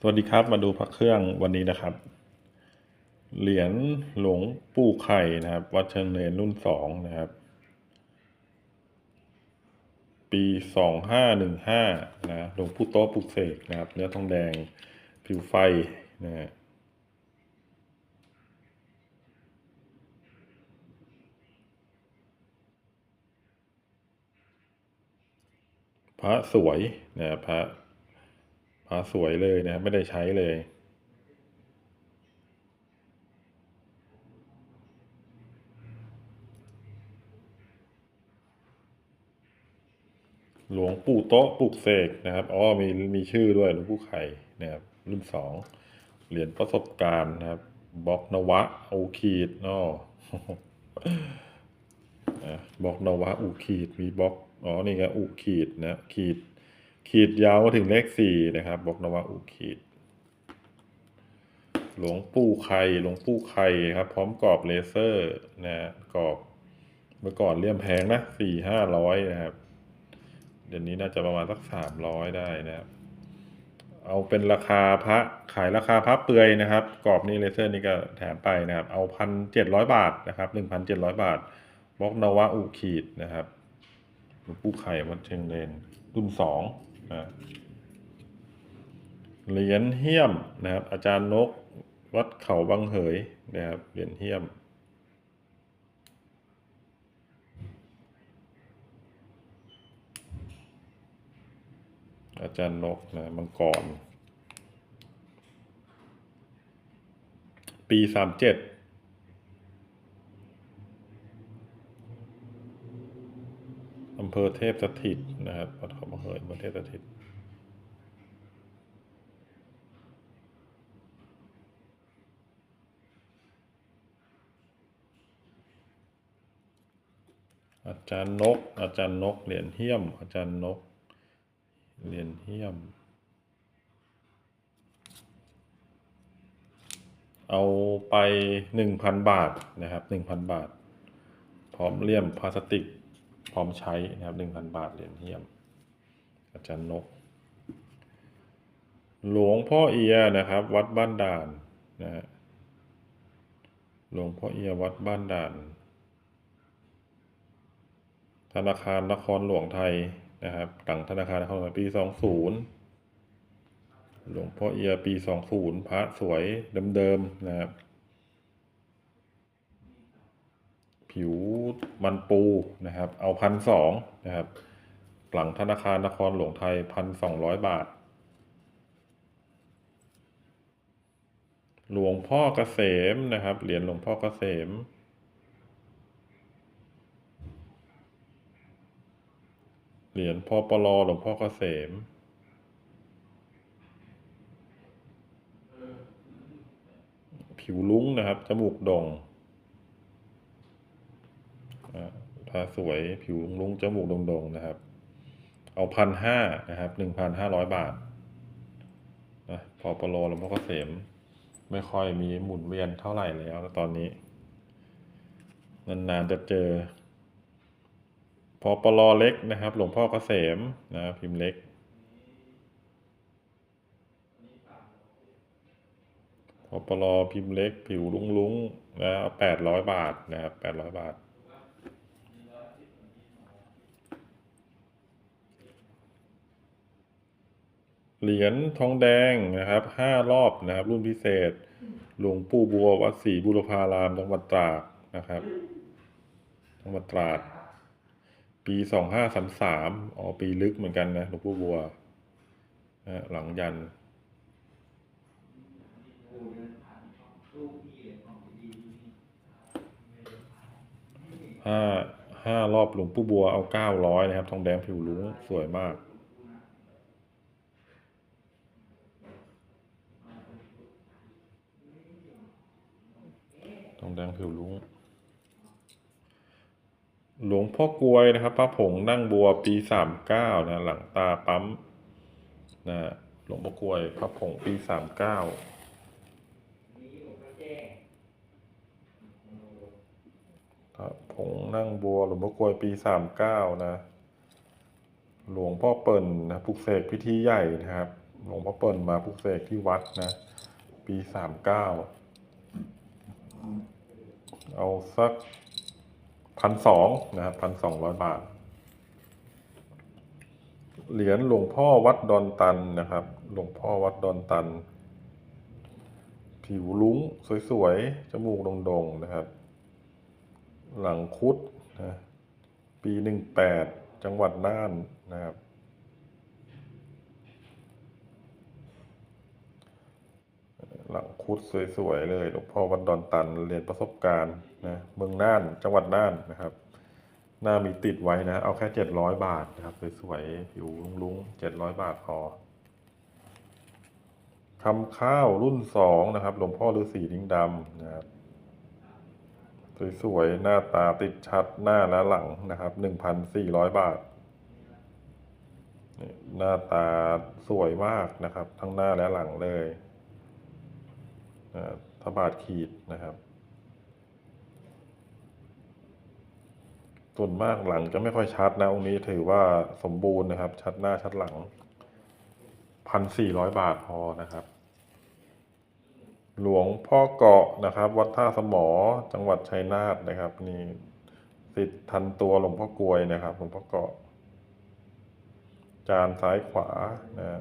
สวัสดีครับมาดูพระเครื่องวันนี้นะครับ เหรียญหลวงปู่ไข่นะครับ วัดเชิงเนรุ่นสองนะครับ ปีสองห้าหนึ่งห้านะหลวงปู่โต๊ะปุกเสกนะครับ เนื้อทองแดงผิวไฟนะฮะพระสวยนะพระ พระสวยเลยนะครับไม่ได้ใช้เลยหลวงปู่โต๊ะปลุกเสกนะครับ อ๋อ มี มีชื่อด้วยหลวงปู่ไข่นะครับ รุ่นสองเหรียญประสบการณ์นะครับบล็อกนวะอูขีดนาะอะบล็อกนวะอูขีดมีบล็อก อ๋อ นี่ไงอูขีดนะขีด ขีดยาวมาถึงเลขสี่นะครับบล็อกนวะอูขีด หลวงปู่ไข่หลวงปู่ไข่ครับ พร้อมกรอบเลเซอร์นะกรอบเมื่อก่อนเลี่ยมแพงนะสี่ห้าร้อยนะครับ เดี๋ยวนี้น่าจะประมาณสักสามร้อยได้นะครับ เอาเป็นราคาพระขายราคาพระเปลือยนะครับ กรอบนี้เลเซอร์นี่ก็แถมไปนะครับ เอาพันเจ็ดร้อยบาทนะครับหนึ่งพันเจ็ดร้อยบาทบล็อกนวะอูขีดนะครับหลวงปู่ไข่วัดเชิงเลนรุ่นสอง นะเหรียญเฮี้ยมนะครับ อาจารย์นกวัดเขาบางเหยนะครับเหรียญเฮี้ยม อาจารย์นกนะมังกร ปีสามเจ็ดำเภอเทพสถิตนะครับวัดเขามาเหยอำเภอเทพสถิตอาจารย์นก อาจารย์นกเหรียญเฮี้ยม อาจารย์นกเหรียญเฮี้ยม เอาไปหนึ่งพันบาทนะครับหนึ่งพันบาท พร้อมเลี่ยมพลาสติก พร้อมใช้นะครับหนึ่งพันบาทเหรียญเฮี้ยม อาจารย์นก หลวงพ่อเอียนะครับ วัดบ้านด่านนะฮะหลวงพ่อเอียวัดบ้านด่าน ธนาคารนครหลวงไทยนะครับหลังธนาคารนครหลวงปีสองศูนย์หลวงพ่อเอียปีสองศูนย์พระสวยเดิมๆนะครับ ผิวมันปูนะครับ เอาพันสองนะครับ หลังธนาคารนครหลวงไทยพันสองร้อยบาท หลวงพ่อเกษมนะครับ เหรียญหลวงพ่อเกษมเหรียญพอปลอหลวงพ่อเกษม ผิวลุ้งนะครับ จมูกโด่งาทาสวย ผิวลุงๆจมูกโด่งๆนะครับ เอาพันห้านะครับหนึ่งพันห้าร้อยบาทนะพอปลอหลวงพ่อเกษมไม่ค่อยมีหมุนเวียนเท่าไหร่แล้วตอนนี้ นานๆจะเจอ พอปลอเล็กนะครับ หลวงพ่อเกษมนะพิมพ์เล็ก พอปลอพิมพ์เล็ก ผิวลุ้งลุงๆนะแปดร้อยบาทนะครับแปดร้อยบาท เหรียญทองแดงนะครับห้ารอบนะครับ รุ่นพิเศษ หลวงปู่บัววัดศรีบุรพารามจังหวัดตราดนะครับจังหวัดตราด ปีสองห้าสามสามอ๋อปีลึกเหมือนกันนะหลวงปู่บัวนะฮะหลังยันห้าห้ารอบหลวงปู่บัวเอาเก้าร้อยนะครับ ทองแดงผิวลุ้งสวยมาก ทองผิวลุงหลวงพ่อกลวยนะครับ พระผงนั่งบัวปีสามเก้านะหลังตาปั๊มนะหลวงพ่อกลวย พระผงปีสามเก้าพระผงนั่งบัวหลวงพ่อกลวยปีสามเก้านะ หลวงพ่อเปิ่นนะปลุกเสกพิธีใหญ่นะครับ หลวงพ่อเปิ่นมาปลุกเสกที่วัดนะ ปีสามเก้า เอาสักพันสองนะครับพันสองร้อยบาท เหรียญหลวงพ่อวัดดอนตันนะครับ หลวงพ่อวัดดอนตัน ผิวลุ้งสวยๆ จมูกโด่งๆนะครับ หลังคุดนะปีหนึ่งแปดจังหวัดน่านนะครับ หลัง คุดสวยๆเลยหลวงพ่อวัดดอนตันเรียนประสบการณ์นะเมืองน่านจังหวัดน่านนะครับ หน้ามีติดไว้นะ เอาแค่เจ็ดร้อยบาทนะครับสวยๆผิวลุ้งๆเจ็ดร้อยบาทพอคำข้าวรุ่นสองนะครับ หลวงพ่อฤาษีลิงดำนะครับสวยๆหน้าตาติดชัดหน้าและหลังนะครับหนึ่งพันสี่ร้อยบาทหน้าตาสวยมากนะครับ ทั้งหน้าและหลังเลย นะทบาทขีดนะครับ ส่วนมากหลังจะไม่ค่อยชัดนะองค์นี้ถือว่าสมบูรณ์นะครับ ชัดหน้าชัดหลังพันสี่ร้อยบาทพอนะครับ หลวงพ่อเกาะนะครับ วัดท่าสมอจังหวัดชัยนาทนะครับ นี่สิทธิ์ทันตัวหลวงพ่อกลวยนะครับ หลวงพ่อเกาะ จานซ้ายขวานะ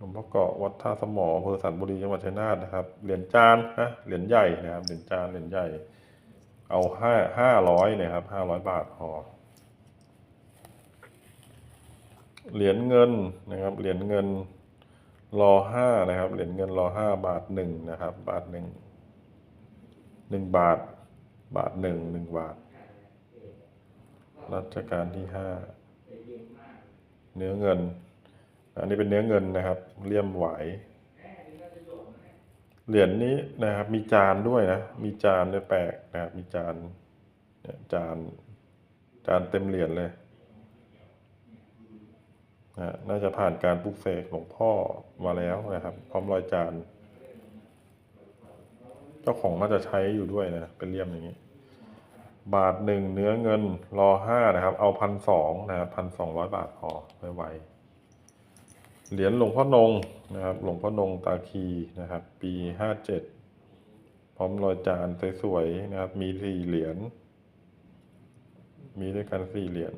หลวงพ่อเกาะวัดท่าสมออำเภอสันบุรีจังหวัดชัยนาทนะครับ เหรียญจานนะเหรียญใหญ่นะครับ เหรียญจานเหรียญใหญ่ เอาห้าห้าร้อยนะครับห้าร้อยบาทพอเหรียญเงินนะครับ เหรียญเงินรอห้านะครับ เหรียญเงินรอห้าบาทหนึ่งนะครับ บาทหนึ่งหนึ่งบาท บาทหนึ่งหนึ่งบาท รัชกาลที่ห้าเนื้อเงิน อันนี้เป็นเนื้อเงินนะครับเลี่ยมไหวเหรียญนี้นะครับ มีจานด้วยนะ มีจานด้วยแปลกนะครับ มีจานจานจานเต็มเหรียญเลยนะน่าจะผ่านการปลุกเสกหลวงพ่อมาแล้วนะครับ พร้อมรอยจาน เจ้าของน่าจะใช้อยู่ด้วยนะ เป็นเลี่ยมอย่างนี้ บาทหนึ่งเนื้อเงินรอห้านะครับ เอาพันสองนะครับพันสองร้อยบาทพอไม่ไหว เหรียญหลวงพ่อนงนะครับ หลวงพ่อนงตาคีนะครับ ปีห้าเจ็ดพร้อมรอยจานสวยๆนะครับ มีสี่เหรียญมีด้วยกันสี่เหรียญ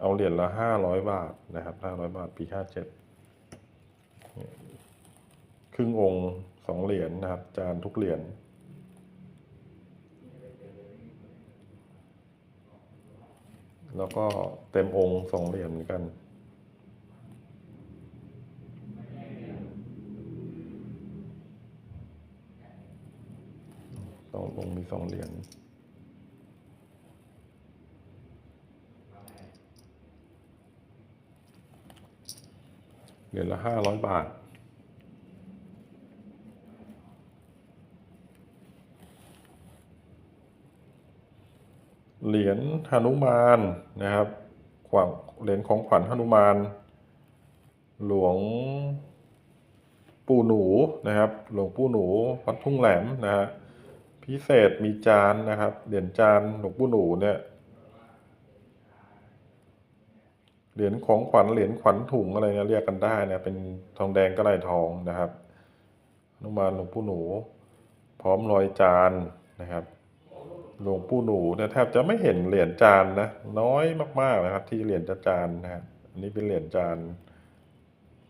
เอาเหรียญละห้าร้อยบาทนะครับห้าร้อยบาทปีห้าเจ็ดครึ่งองค์สองเหรียญนะครับ จานทุกเหรียญแล้วก็เต็มองค์สองเหรียญเหมือนกัน ส ององค์มีสองเหรียญเหรียญละห้าร้อยบาท เหรียญหนุมานนะครับขวัญเหรียญของขวัญหนุมาน หลวงปู่หนูนะครับ หลวงปู่หนูวัดทุ่งแหลมนะฮะ พิเศษมีจานนะครับ เหรียญจานหลวงปู่หนูเนี่ย เหรียญของขวัญเหรียญขวัญถุงอะไรเนี่ยเรียกกันได้นะเป็นทองแดงก็ได้ทองนะครับนุมานหลวงปู่หนู พร้อมรอยจานนะครับ หลวงปู่หนูเนี่ยแทบจะไม่เห็นเหรียญจานนะน้อยมากๆนะครับ ที่เหรียญจะจานนะครับอันนี้เป็นเหรียญจาน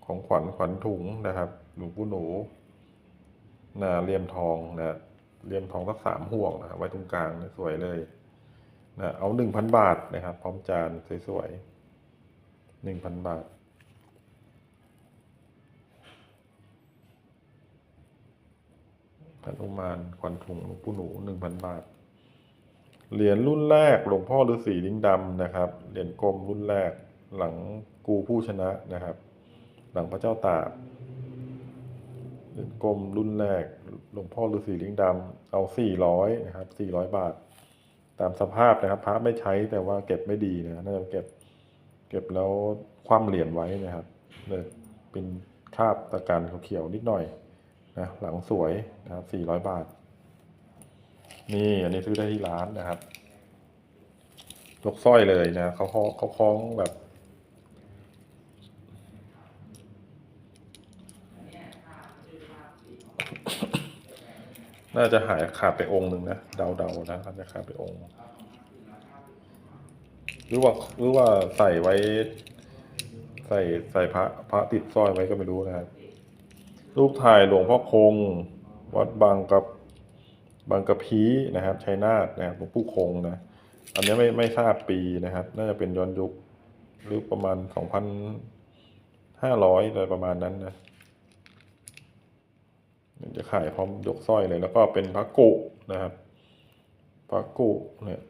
ของขวัญขวัญถุงนะครับ หลวงปู่หนูนาเลี่ยมทองนะ เลี่ยมทองสักสามห่วงนะไว้ตรงกลางนะสวยเลยนะเอาหนึ่งพันบาทนะครับ พร้อมจานสวยๆหนึ่งพันบาทหนุมานขวัญถุงหลวงปู่หนูหนึ่งพันบาท เหรียญรุ่นแรกหลวงพ่อฤาษีลิงดำนะครับ เหรียญกลมรุ่นแรกหลังกูผู้ชนะนะครับ หลังพระเจ้าตาก เหรียญกลมรุ่นแรกหลวงพ่อฤาษีลิงดำเอาสี่ร้อยนะครับสี่ร้อยบาท ตามสภาพนะครับพระไม่ใช้แต่ว่าเก็บไม่ดีนะน่าจะเก็บเก็บแล้วคว่ำเหรียญไว้นะครับเลยเป็นคาบตะการเขียวๆนิดหน่อยนะหลังสวยนะครับสี่ร้อยบาท นี่อันนี้ซื้อได้ที่ร้านนะครับยกสร้อยเลยนะเขาเขาคล้องแบบ น่าจะหายขาดไปองค์หนึ่งนะเดาๆนะน่าจะขาดไปองค์ หรือว่าหรือว่าใส่ไว้ ใส่ใส่พระพระติดสร้อยไว้ก็ไม่รู้นะครับรูปถ่ายหลวงพ่อคง วัดบางกับบางกะพีนะครับชัยนาทนะครับหลวงปู่คงนะอันนี้ไม่ไม่ทราบปีนะครับ น่าจะเป็นย้อนยุคหรือประมาณสองพันห้าร้อยอะไรประมาณนั้นนะเดี๋ยวจะ ขายพร้อมยกสร้อยเลย แล้วก็เป็นพระกุนะครับพระกุเนี่ย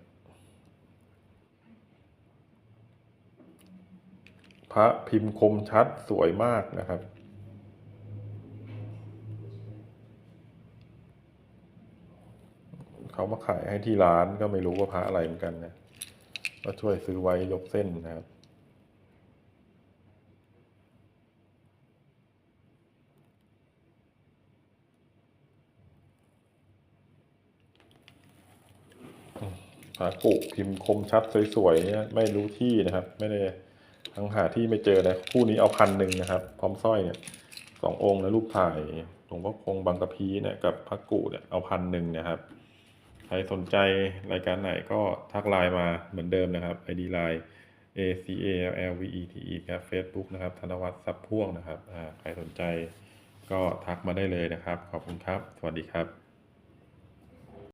พระพิมพ์คมชัดสวยมากนะครับ เขามาขายให้ที่ร้านก็ไม่รู้ว่าพระอะไรเหมือนกันนะก็ช่วยซื้อไว้ยกเส้นนะครับ พระกุพิมพ์คมชัดสวยๆเนี่ยไม่รู้ที่นะครับ ไม่ได้ทั้งหาที่ไม่เจอเลยคู่นี้เอาพันหนึ่งนะครับ พร้อมสร้อยเนี่ยสององค์แล้วรูปถ่ายหลวงพ่อคงบางกะพีเนี่ยกับพระกุเนี่ยเอาพันหนึ่งนะครับใครสนใจรายการไหนก็ทักไลน์มาเหมือนเดิมนะครับ ID ไลน์ A C A L L V E T E ครับ Facebook นะครับธนวัฒน์ซับพ่วงนะครับอ่าใครสนใจก็ทักมาได้เลยนะครับ ขอบคุณครับ สวัสดีครับ